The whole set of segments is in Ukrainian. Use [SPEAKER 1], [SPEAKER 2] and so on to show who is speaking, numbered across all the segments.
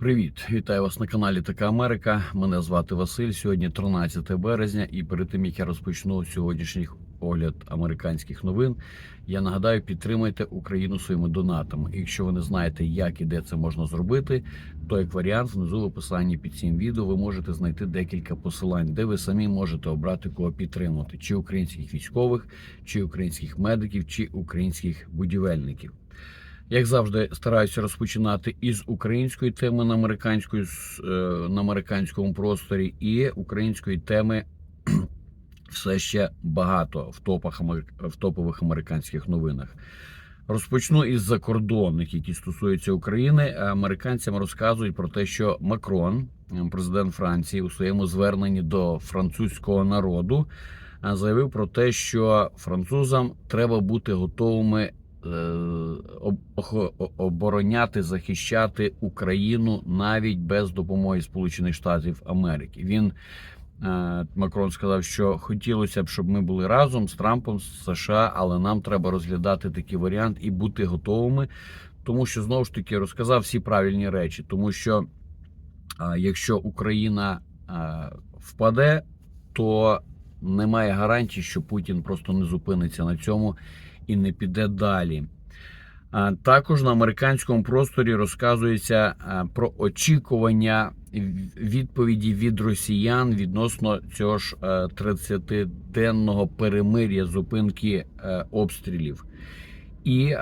[SPEAKER 1] Привіт, вітаю вас на каналі Така Америка. Мене звати Василь. Сьогодні 13 березня, і перед тим як я розпочну сьогоднішній огляд американських новин, я нагадаю, підтримайте Україну своїми донатами. Якщо ви не знаєте, як і де це можна зробити, то як варіант внизу в описанні під цим відео ви можете знайти декілька посилань, де ви самі можете обрати кого підтримувати: чи українських військових, чи українських медиків, чи українських будівельників. Як завжди, стараюся розпочинати із української теми на американської е, на американському просторі, і української теми все ще багато в топах в топових американських новинах. Розпочну із закордонних, які стосуються України. Американцям розказують про те, що Макрон, президент Франції, у своєму зверненні до французького народу е, заявив про те, що французам треба бути готовими е, обороняти, захищати Україну навіть без допомоги Сполучених Штатів Америки. Він е, Макрон сказав, що хотілося б, щоб ми були разом з Трампом з США, але нам треба розглядати такий варіант і бути готовими, тому що знову ж таки розказав всі правильні речі, тому що якщо Україна впаде, то немає гарантії, що Путін просто не зупиниться на цьому і не піде далі. Також на американському просторі розказується про очікування відповіді від росіян відносно цього ж е, 30-денного перемир'я зупинки е, обстрілів. І е,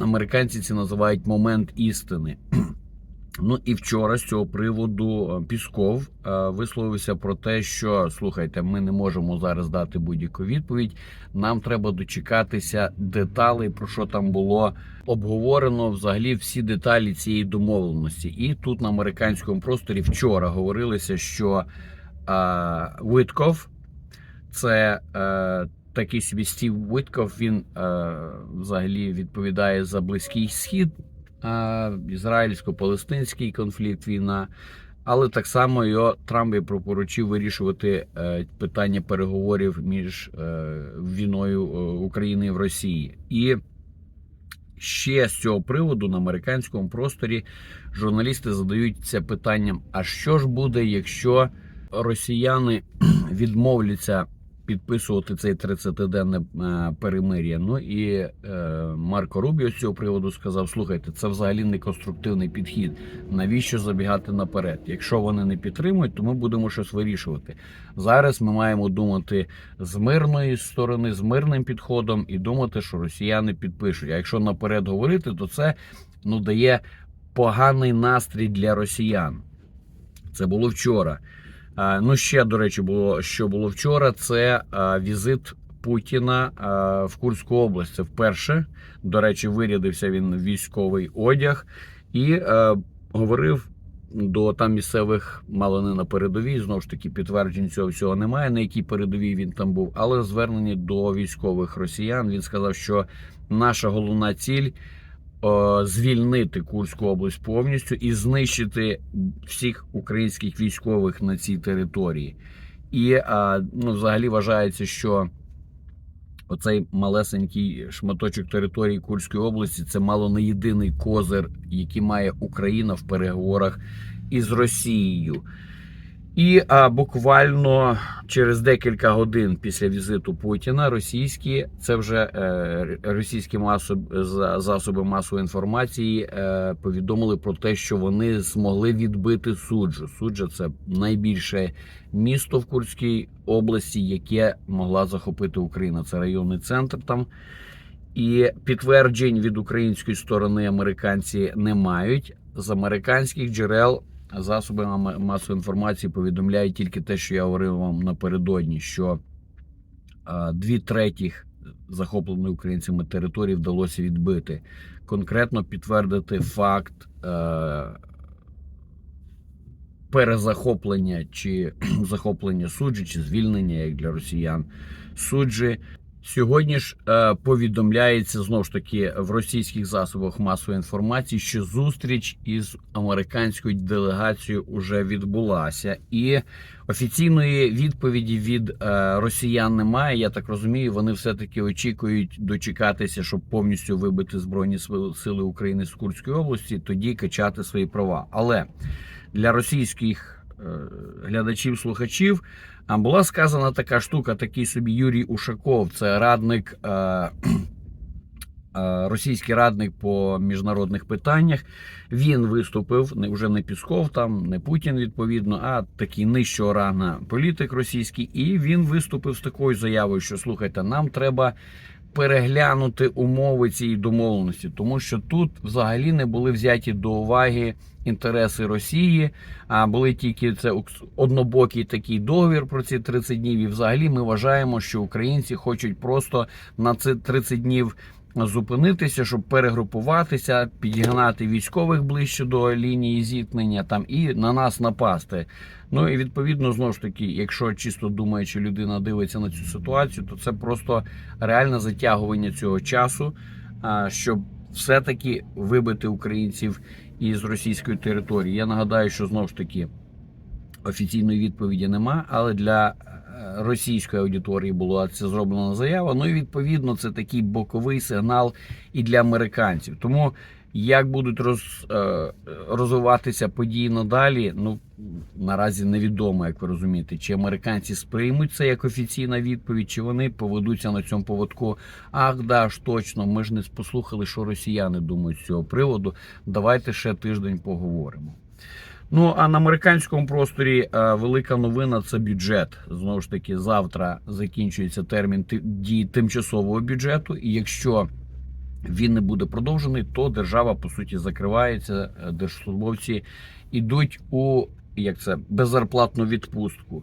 [SPEAKER 1] американці це називають момент істини. Ну і вчора з цього приводу е, Пісков е, висловився про те, що слухайте, ми не можемо зараз дати будь-яку відповідь. Нам треба дочекатися деталей, про що там було обговорено взагалі всі деталі цієї домовленості. І тут на американському просторі вчора говорилося, що е, Витков це е, такий собі Стів Витков. Він е, взагалі відповідає за близький схід а, ізраїльсько-палестинський конфлікт, війна. Але так само його Трамп і пропоручив вирішувати е, питання переговорів між е, війною е, України в Росії. І ще з цього приводу на американському просторі журналісти задаються питанням: а що ж буде, якщо росіяни відмовляться підписувати цей 30-денне е, перемир'я. Ну і е, Марко Рубіо з цього приводу сказав: слухайте, це взагалі не конструктивний підхід. Навіщо забігати наперед? Якщо вони не підтримують, то ми будемо щось вирішувати. Зараз ми маємо думати з мирної сторони, з мирним підходом, і думати, що росіяни підпишуть. А якщо наперед говорити, то це ну дає поганий настрій для росіян. Це було вчора. А, Ну, ще, до речі, було що було вчора. Це візит Путіна в Курську область. Це вперше. До речі, вирядився він в військовий одяг і говорив до там місцевих, мало не на передовій. Знову ж таки, підтверджень цього всього немає, на якій передовій він там був, але звернені до військових росіян. Він сказав, що наша головна ціль е, звільнити Курську область повністю і знищити всіх українських військових на цій території. І е, ну, взагалі вважається, що оцей малесенький шматочок території Курської області це мало не єдиний козир, який має Україна в переговорах із Росією. І а, буквально через декілька годин після візиту Путіна російські це вже е, російські масо, за- засоби масової інформації е, повідомили про те, що вони змогли відбити суджу. Суджа це найбільше місто в Курській області, яке могла захопити Україна. Це районний центр там. І підтверджень від української сторони американці не мають. З американських джерел засоби ма- масової інформації повідомляють тільки те, що я говорив вам напередодні, що дві третіх захопленої українцями території вдалося відбити. Конкретно підтвердити факт е, перезахоплення чи захоплення суджі, чи звільнення як для росіян суджі. Сьогодні ж е, повідомляється знову ж таки в російських засобах масової інформації, що зустріч із американською делегацією вже відбулася, і офіційної відповіді від е, росіян немає. Я так розумію, вони все таки очікують дочекатися, щоб повністю вибити збройні Сили- України з Курської області, тоді качати свої права. Але для російських глядачів, слухачів. А була сказана така штука, такий собі Юрій Ушаков, це радник, е, е, російський радник по міжнародних питаннях. Він виступив не вже не Пісков, там не Путін відповідно, а такий нижчого рангу політик російський. І він виступив з такою заявою, що слухайте, нам треба. Переглянути умови цієї домовленості, тому що тут взагалі не були взяті до уваги інтереси Росії, а були тільки це однобокий такий договір про ці 30 днів. І взагалі ми вважаємо, що українці хочуть просто на ці 30 днів зупинитися, щоб перегрупуватися, підігнати військових ближче до лінії зіткнення там і на нас напасти. Ну і відповідно знову ж таки, якщо чисто думаючи людина дивиться на цю ситуацію, то це просто реальне затягування цього часу, щоб все-таки вибити українців із російської території. Я нагадаю, що знову ж таки офіційної відповіді нема, але для е, російської аудиторії була це зроблена заява. Ну і відповідно це такий боковий сигнал і для американців. Тому як будуть роз, е, розвиватися події надалі, ну наразі невідомо, як ви розумієте, чи американці сприймуть це як офіційна відповідь, чи вони поведуться на цьому поводку. Ах, да ж точно, ми ж не послухали, що росіяни думають з цього приводу. Давайте ще тиждень поговоримо. Ну а на американському просторі е, велика новина це бюджет. Знову ж таки, завтра закінчується термін дії тимчасового бюджету, і якщо він не буде продовжений, то держава по суті закривається. е, Держслужбовці йдуть у як це беззарплатну відпустку.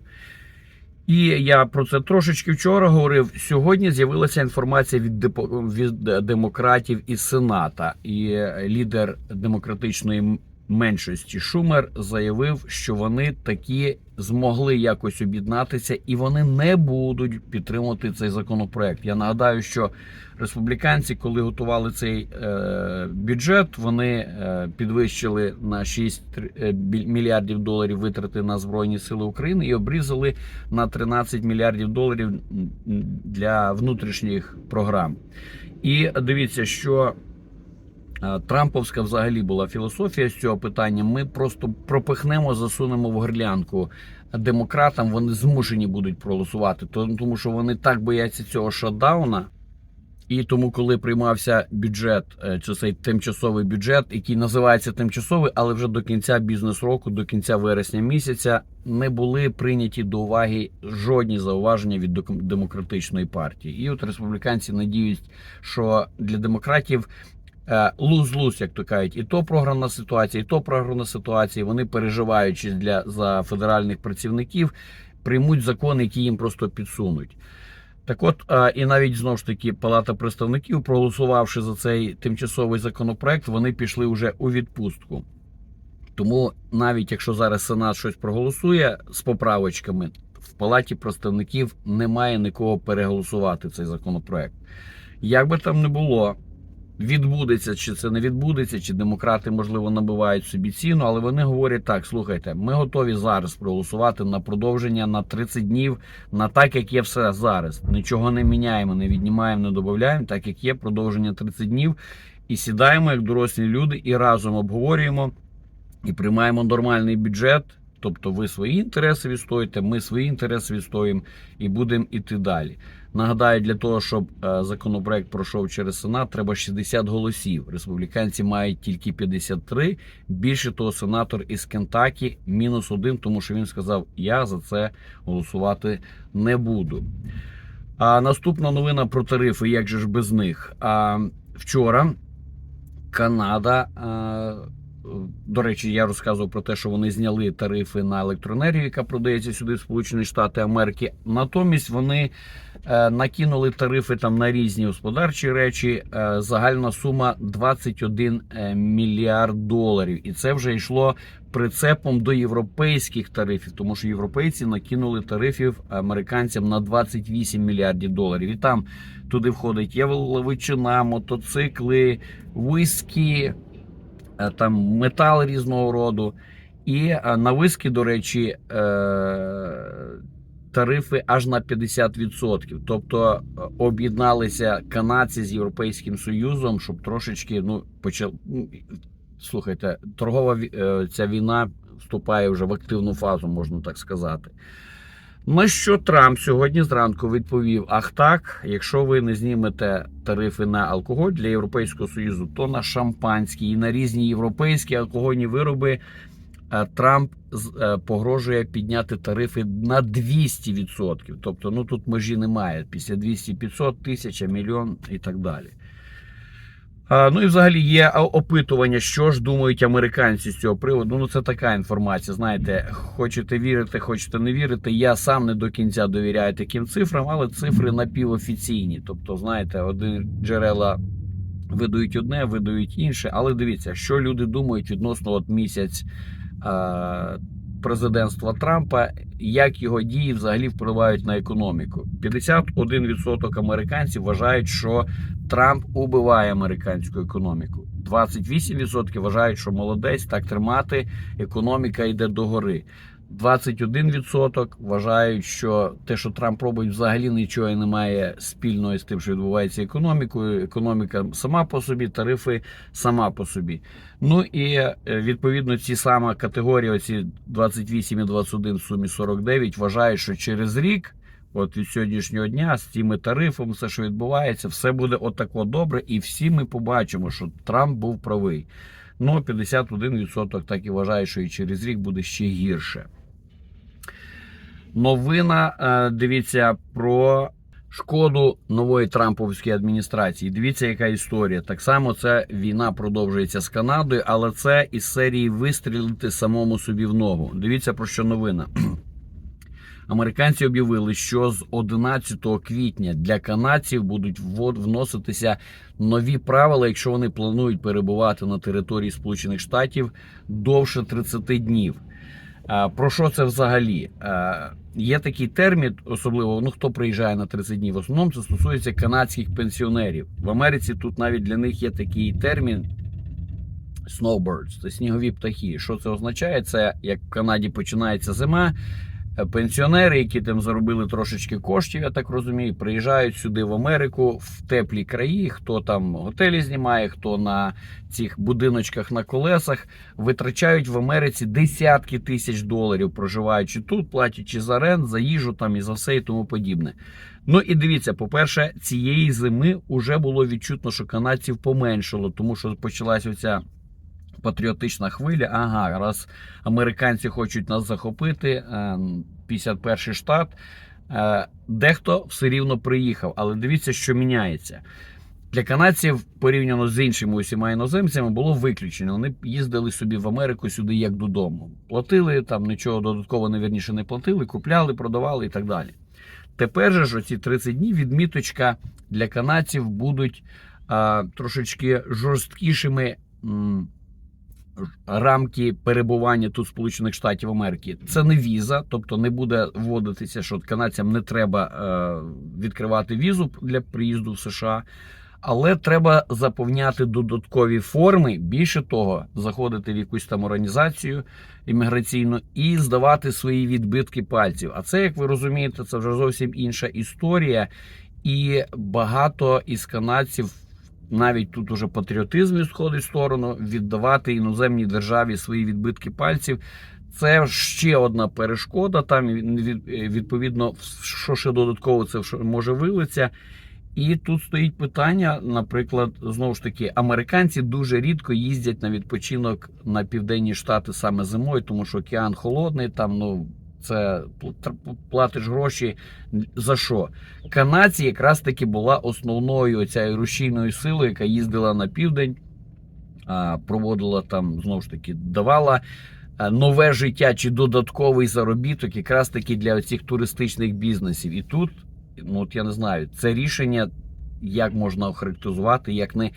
[SPEAKER 1] І я про це трошечки вчора говорив. Сьогодні з'явилася інформація від, від демократів із Сената, і лідер демократичної меншості Шумер заявив, що вони такі змогли якось об'єднатися, і вони не будуть підтримувати цей законопроект. Я нагадаю, що республіканці, коли готували цей е, бюджет, вони е, підвищили на 6 тр- е, мільярдів доларів витрати на збройні сили України і обрізали на 13 мільярдів доларів для внутрішніх програм. І дивіться, що Трамповська взагалі була філософія з цього питання. Ми просто пропихнемо, засунемо в горлянку демократам. Вони змушені будуть проголосувати, тому що вони так бояться цього шатдауна. І тому, коли приймався бюджет, е, чи цей тимчасовий бюджет, який називається тимчасовий, але вже до кінця бізнес року, до кінця вересня місяця, не були прийняті до уваги жодні зауваження від демократичної партії. І от республіканці надіють, що для демократів е, луз-луз, як то кажуть, і то програмна ситуація, і то програмна ситуація. Вони переживаючи для за федеральних працівників, приймуть закони, які їм просто підсунуть. Так от, і навіть знову ж таки Палата представників, проголосувавши за цей тимчасовий законопроект, вони пішли вже у відпустку. Тому навіть якщо зараз Сенат щось проголосує з поправочками, в Палаті представників немає нікого переголосувати цей законопроект. Як би там не було, відбудеться, чи це не відбудеться, чи демократи, можливо, набивають собі ціну, але вони говорять так: слухайте, ми готові зараз проголосувати на продовження на 30 днів, на так, як є все зараз. Нічого не міняємо, не віднімаємо, не додаємо, так як є продовження 30 днів. І сідаємо як дорослі люди і разом обговорюємо і приймаємо нормальний бюджет. Тобто ви свої інтереси відстоїте, ми свої інтереси відстоїмо і будемо іти далі. Нагадаю, для того, щоб е, законопроект пройшов через Сенат, треба 60 голосів. Республіканці мають тільки 53. Більше того, сенатор із Кентакі мінус один, тому що він сказав: я за це голосувати не буду. А наступна новина про тарифи, як же ж без них? А вчора Канада. До речі, я розказував про те, що вони зняли тарифи на електроенергію, яка продається сюди в Сполучені Штати Америки. Натомість вони е, накинули тарифи там на різні господарчі речі. Е, загальна сума 21 е, мільярд доларів, і це вже йшло прицепом до європейських тарифів, тому що європейці накинули тарифів американцям на 28 мільярдів доларів. І там туди входить яловичина, мотоцикли, виски, там метал різного роду. І е, на виски, до речі, е, тарифи аж на 50%. Тобто е, об'єдналися канадці з Європейським Союзом, щоб трошечки ну, почав. ну, Слухайте, торгова е, ця війна вступає вже в активну фазу, можна так сказати. На що Трамп сьогодні зранку відповів: Ах так, якщо ви не знімете тарифи на алкоголь для Європейського Союзу, то на шампанські і на різні європейські алкогольні вироби е, Трамп е, погрожує підняти тарифи на 200%. Тобто, ну тут межі немає. Після 200 500 тисяча, мільйон і так далі. Ну і взагалі є опитування, що ж думають американці з цього приводу. Ну, це така інформація. Знаєте, хочете вірити, хочете не вірити. Я сам не до кінця довіряю таким цифрам, але цифри напівофіційні. Тобто, знаєте, один джерела видають одне, видають інше. Але дивіться, що люди думають відносно от місяць президентства Трампа, як його дії взагалі впливають на економіку. 51% американців вважають, що Трамп убиває американську економіку. 28% вважають, що молодець так тримати, економіка йде догори. 21% вважають, що те, що Трамп робить, взагалі нічого не має спільного з тим, що відбувається економікою. Економіка сама по собі, тарифи сама по собі. Ну і е, відповідно ці сама категорії, оці 28 і 21 в сумі 49, вважають, що через рік. От від сьогоднішнього дня з цими тарифами, все, що відбувається, все буде отако добре, і всі ми побачимо, що Трамп був правий. Ну, 51% так і вважає, що і через рік буде ще гірше. Новина, е, дивіться, про шкоду нової Трамповської адміністрації. Дивіться, яка історія. Так само це війна продовжується з Канадою, але це із серії вистрілити самому собі в ногу. Дивіться про що новина. Американці об'явили, що з 11 квітня для канадців будуть вноситися нові правила, якщо вони планують перебувати на території Сполучених Штатів довше 30 днів. Про що це взагалі? Є такий термін, особливо ну хто приїжджає на 30 днів. В основному це стосується канадських пенсіонерів. В Америці тут навіть для них є такий термін snowbirds, це снігові птахи. Що це означає? Це як в Канаді починається зима. Е, Пенсіонери, які там заробили трошечки коштів, я так розумію, приїжджають сюди в Америку в теплі краї. Хто там готелі знімає, хто на цих будиночках на колесах, витрачають в Америці десятки тисяч доларів, проживаючи тут, платячи за рент, за їжу там і за все і тому подібне. Ну і дивіться, по-перше, цієї зими вже було відчутно, що канадців поменшало, тому що почалася оця патріотична хвиля. Ага, раз американці хочуть нас захопити, е, 51 штат. е, Дехто все рівно приїхав, але дивіться, що міняється. Для канадців, порівняно з іншими усіма іноземцями, було виключено. Вони їздили собі в Америку сюди як додому. Платили там нічого додатково, невірніше не платили, купляли, продавали і так далі. Тепер же ж оці 30 днів відміточка для канадців будуть а, трошечки жорсткішими. м, Рамки перебування тут Сполучених Штатів Америки це не віза, тобто не буде вводитися, що канадцям не треба е, відкривати візу для приїзду в США, але треба заповняти додаткові форми. Більше того, заходити в якусь там організацію імміграційну і здавати свої відбитки пальців. А це, як ви розумієте, це вже зовсім інша історія, і багато із канадців навіть тут уже патріотизм сходить в сторону, віддавати іноземній державі свої відбитки пальців. Це ще одна перешкода. Там від- відповідно, що ще додатково це може вилитися. І тут стоїть питання, наприклад, знову ж таки, американці дуже рідко їздять на відпочинок на південні штати саме зимою, тому що океан холодний, там ну це платиш гроші за що? Канадці якраз таки була основною цією рушійною силою, яка їздила на південь. проводила там знову ж таки, давала нове життя чи додатковий заробіток, якраз таки для цих туристичних бізнесів. І тут, ну от я не знаю, це рішення як можна охарактеризувати, як не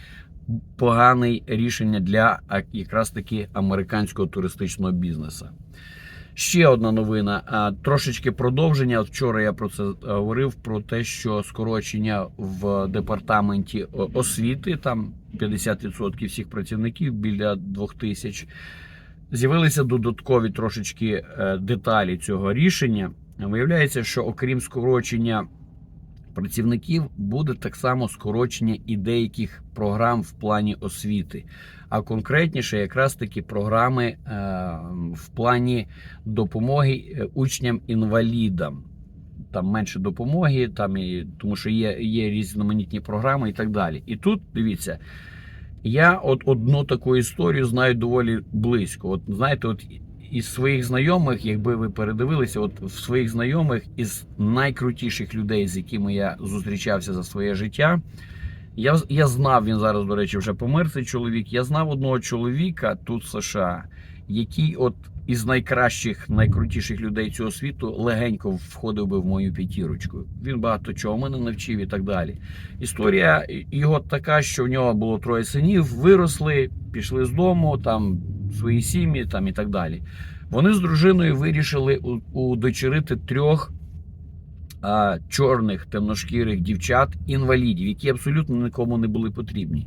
[SPEAKER 1] погане рішення для якраз таки американського туристичного бізнесу. Ще одна новина. Трошечки продовження. Вчора я про це е, говорив: про те, що скорочення в департаменті освіти, там 50% всіх працівників біля 2000. З'явилися додаткові трошечки е, деталі цього рішення. Виявляється, що окрім скорочення працівників, буде так само скорочення і деяких програм в плані освіти. А конкретніше, якраз таки програми е, в плані допомоги е, учням-інвалідам. Там менше допомоги, там і тому що є, є різноманітні програми і так далі. І тут дивіться, я от одну таку історію знаю доволі близько. От знаєте, от із своїх знайомих, якби ви передивилися, от в своїх знайомих із найкрутіших людей, з якими я зустрічався за своє життя. Я, я знав, він зараз, до речі, вже помер цей чоловік. Я знав одного чоловіка тут в США, який от із найкращих, найкрутіших людей цього світу легенько входив би в мою п'ятірочку. Він багато чого мене навчив і так далі. Історія його така, що в нього було троє синів, виросли, пішли з дому, там свої сім'ї там і так далі. Вони з дружиною вирішили удочерити трьох а, чорних темношкірих дівчат, інвалідів, які абсолютно нікому не були потрібні.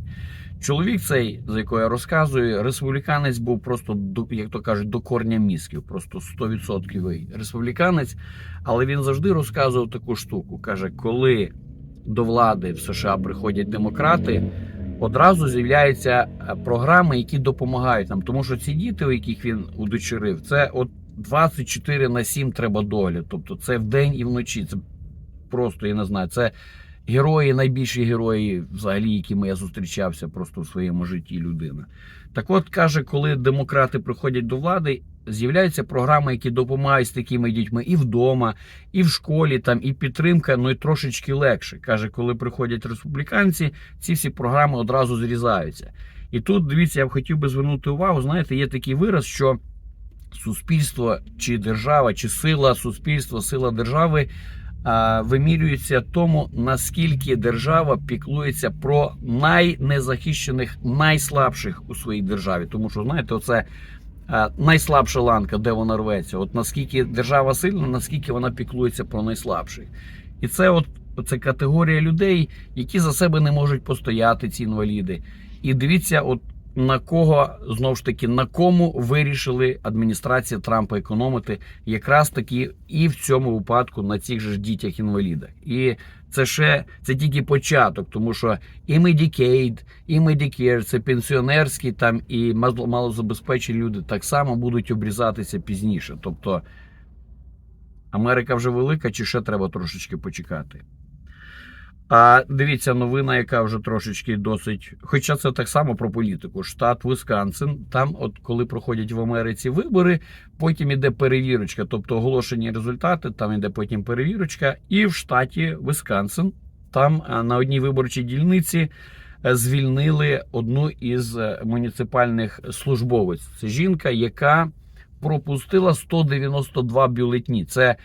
[SPEAKER 1] Чоловік цей, за якого я розказую, республіканець був просто, як то кажуть, до корня мізків, просто 100% республіканець. Але він завжди розказував таку штуку. Каже, коли до влади в США приходять демократи, одразу з'являються е, програми, які допомагають нам. Тому що ці діти, у яких він удочерив, це от 24 на 7 треба догляд. Тобто це вдень і вночі. Це просто, я не знаю, це герої, найбільші герої, взагалі, якими я зустрічався просто в своєму житті людина. Так от каже, коли демократи приходять до влади, з'являються програми, які допомагають з такими дітьми і вдома, і в школі, там, і підтримка, ну і трошечки легше. Каже, коли приходять республіканці, ці всі програми одразу зрізаються. І тут, дивіться, я б хотів би звернути увагу, знаєте, є такий вираз, що суспільство чи держава, чи сила суспільства, сила держави вимірюється тому, наскільки держава піклується про найнезахищених, найслабших у своїй державі. Тому що, знаєте, оце а, найслабша ланка, де вона рветься. От наскільки держава сильна, наскільки вона піклується про найслабших. І це от це категорія людей, які за себе не можуть постояти, ці інваліди. І дивіться, от на кого знову ж таки на кому вирішили адміністрація Трампа економити, якраз таки і в цьому випадку на цих же ж дітях-інвалідах. І це ще це тільки початок, тому що і Medicaid, і Medicare, це пенсіонерські там і мало- малозабезпечені люди так само будуть обрізатися пізніше. Тобто Америка вже велика, чи ще треба трошечки почекати. А дивіться, новина, яка вже трошечки досить. Хоча це так само про політику. Штат Висконсин, там, от коли проходять в Америці вибори, потім іде перевірочка, тобто оголошені результати, там іде потім перевірочка. І в штаті Висконсин, там на одній виборчій дільниці е, звільнили одну із е, муніципальних службовець. Це жінка, яка пропустила 192 бюлетні. Це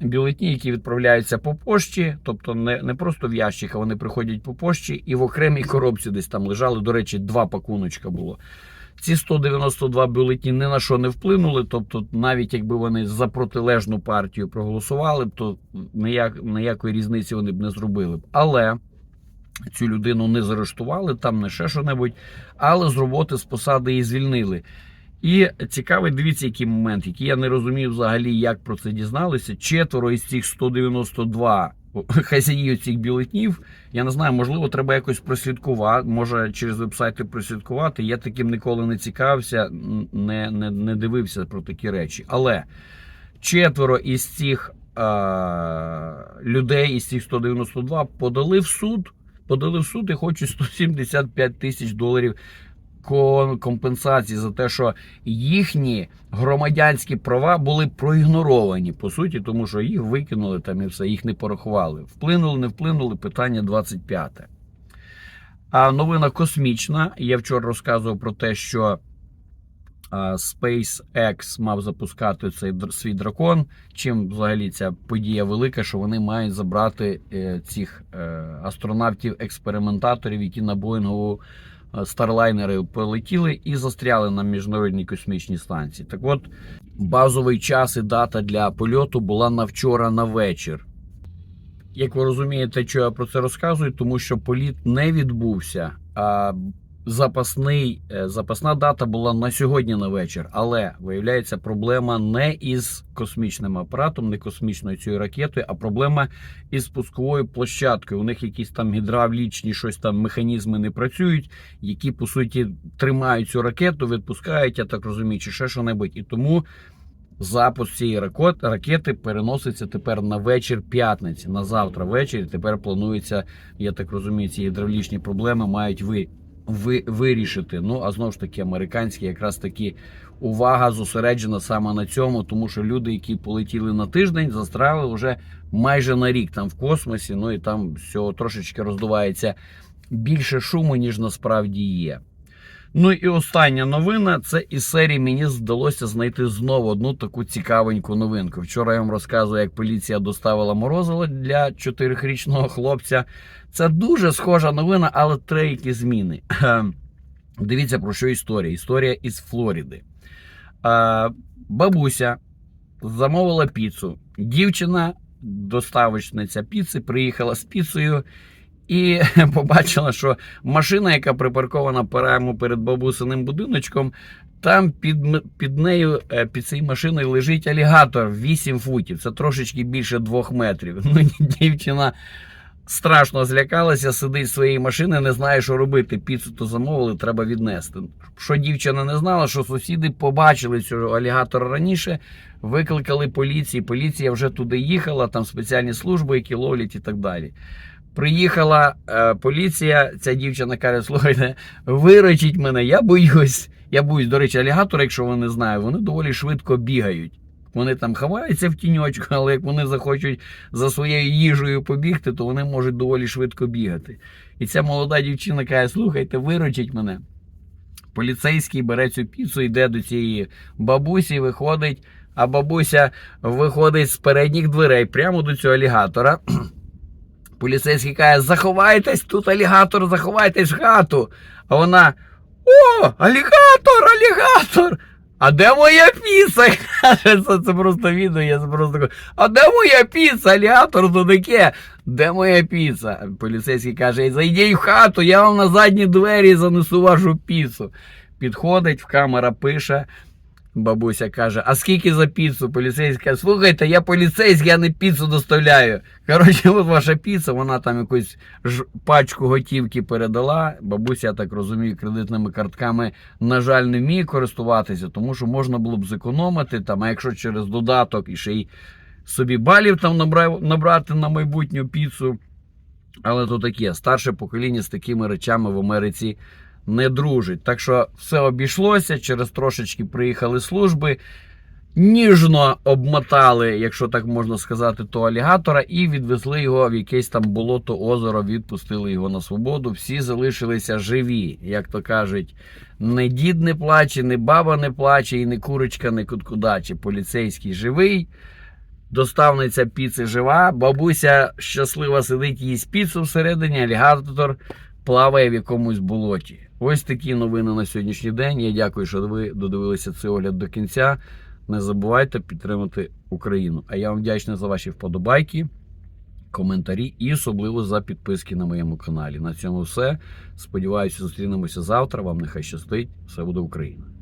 [SPEAKER 1] бюлетні, які відправляються по пошті, тобто не, не просто в ящик, а вони приходять по пошті і в окремій коробці десь там лежали. До речі, два пакуночка було. Ці 192 бюлетні ні на що не вплинули. Тобто, навіть якби вони за протилежну партію проголосували то ніяк, ніякої різниці вони б не зробили. Але цю людину не заарештували, там не ще що-небудь, але з роботи з посади її звільнили. І цікавий, дивіться, який момент, який я не розумів взагалі, як про це дізналися. Четверо із цих 192 хазяїв цих бюлетнів. Я не знаю, можливо, треба якось прослідкувати. Може через вебсайти прослідкувати. Я таким ніколи не цікавився, не, не, не дивився про такі речі. Але четверо із цих е, людей, із цих 192, подали в суд. Подали в суд і хочуть 175 тисяч доларів компенсації за те, що їхні громадянські права були проігноровані по суті, тому що їх викинули там і все, їх не порахували. Вплинули, не вплинули. Питання 25. А новина космічна. Я вчора розказував про те, що SpaceX мав запускати цей свій дракон. Чим взагалі ця подія велика, що вони мають забрати е, цих е, астронавтів-експериментаторів, які на Боїнгову старлайнери полетіли і застряли на міжнародній космічній станції. Так от, базовий час і дата для польоту була на вчора на вечір. Як ви розумієте, що я про це розказую, тому що політ не відбувся. А запасний, е, запасна дата була на сьогодні на вечір. Але виявляється, проблема не із космічним апаратом, не космічною цією ракетою, а проблема із пусковою площадкою. У них якісь там гідравлічні щось там механізми не працюють, які по суті тримають цю ракету, відпускають, я так розумію, чи ще що-небудь. І тому запуск цієї ракет- ракети переноситься тепер на вечір п'ятниці, на завтра ввечері. Тепер планується, я так розумію, ці гідравлічні проблеми мають ви, ви, вирішити. Ну а знову ж таки, американські якраз таки увага зосереджена саме на цьому, тому що люди, які полетіли на тиждень, застряли вже майже на рік там в космосі. Ну і там всього трошечки роздувається більше шуму, ніж насправді є. Ну і остання новина це із серії мені вдалося знайти знову одну таку цікавеньку новинку. Вчора я вам розказував, як поліція доставила морозиво для чотирихрічного хлопця. Це дуже схожа новина, але треякі зміни. Дивіться про що історія. Історія із Флориди. Е, Бабуся замовила піцу. Дівчина, доставочниця піци, приїхала з піцею і побачила, що машина, яка припаркована прямо перед бабусиним будиночком, там під, під нею, е, під цією машиною лежить алігатор 8 футів. Це трошечки більше 2 метрів. Ну, дівчина страшно злякалася, сидить з своєї машини, не знає, що робити. Піцу то замовили, треба віднести. Що дівчина не знала, що сусіди побачили цього алігатора раніше, викликали поліції. Поліція вже туди їхала, там спеціальні служби, які ловлять і так далі. Приїхала е, поліція, ця дівчина каже: слухайте, виручіть мене, я боюсь. Я боюсь, до речі, алігатори, якщо ви не знаєте, вони доволі швидко бігають. Вони там ховаються в тіньочку, але як вони захочуть за своєю їжею побігти, то вони можуть доволі швидко бігати. І ця молода дівчина каже: слухайте, виручіть мене. Поліцейський бере цю піцу, йде до цієї бабусі, виходить, а бабуся виходить з передніх дверей прямо до цього алігатора. Поліцейський каже: заховайтесь, тут алігатор, заховайтесь в хату. А вона: О, алігатор, алігатор! А де моя? Каже, це, це просто відео, я просто а де моя піца? Алігатор то таке. Де моя піца? Поліцейський каже, зайдіть в хату, я вам на задні двері занесу вашу піцу. Підходить, в камера пише. Бабуся каже: А скільки за піцу? Поліцейський каже, слухайте, я поліцейський, я не піцу доставляю. Коротше, от ваша піца, вона там якусь ж пачку готівки передала. Бабуся, я так розумію, кредитними картками, на жаль, не вміє користуватися, тому що можна було б зекономити. Там, а якщо через додаток і ще й собі балів там набрати на майбутню піцу. Але то таке, старше покоління з такими речами в Америці не дружить. Так що все обійшлося, через трошечки приїхали служби, ніжно обмотали, якщо так можна сказати, того алігатора, і відвезли його в якесь там болото, озеро, відпустили його на свободу. Всі залишилися живі, як то кажуть. Не дід не плаче, не баба не плаче, і не курочка не куткудаче. Поліцейський живий. Доставниця піци жива, бабуся щаслива сидить, їсть піцу всередині, алігатор плаває в якомусь болоті. Ось такі новини на сьогоднішній день. Я дякую, що ви додивилися цей огляд до кінця. Не забувайте підтримати Україну. А я вам вдячний за ваші вподобайки, коментарі і особливо за підписки на моєму каналі. На цьому все. Сподіваюся, зустрінемося завтра. Вам нехай щастить. Все буде Україна.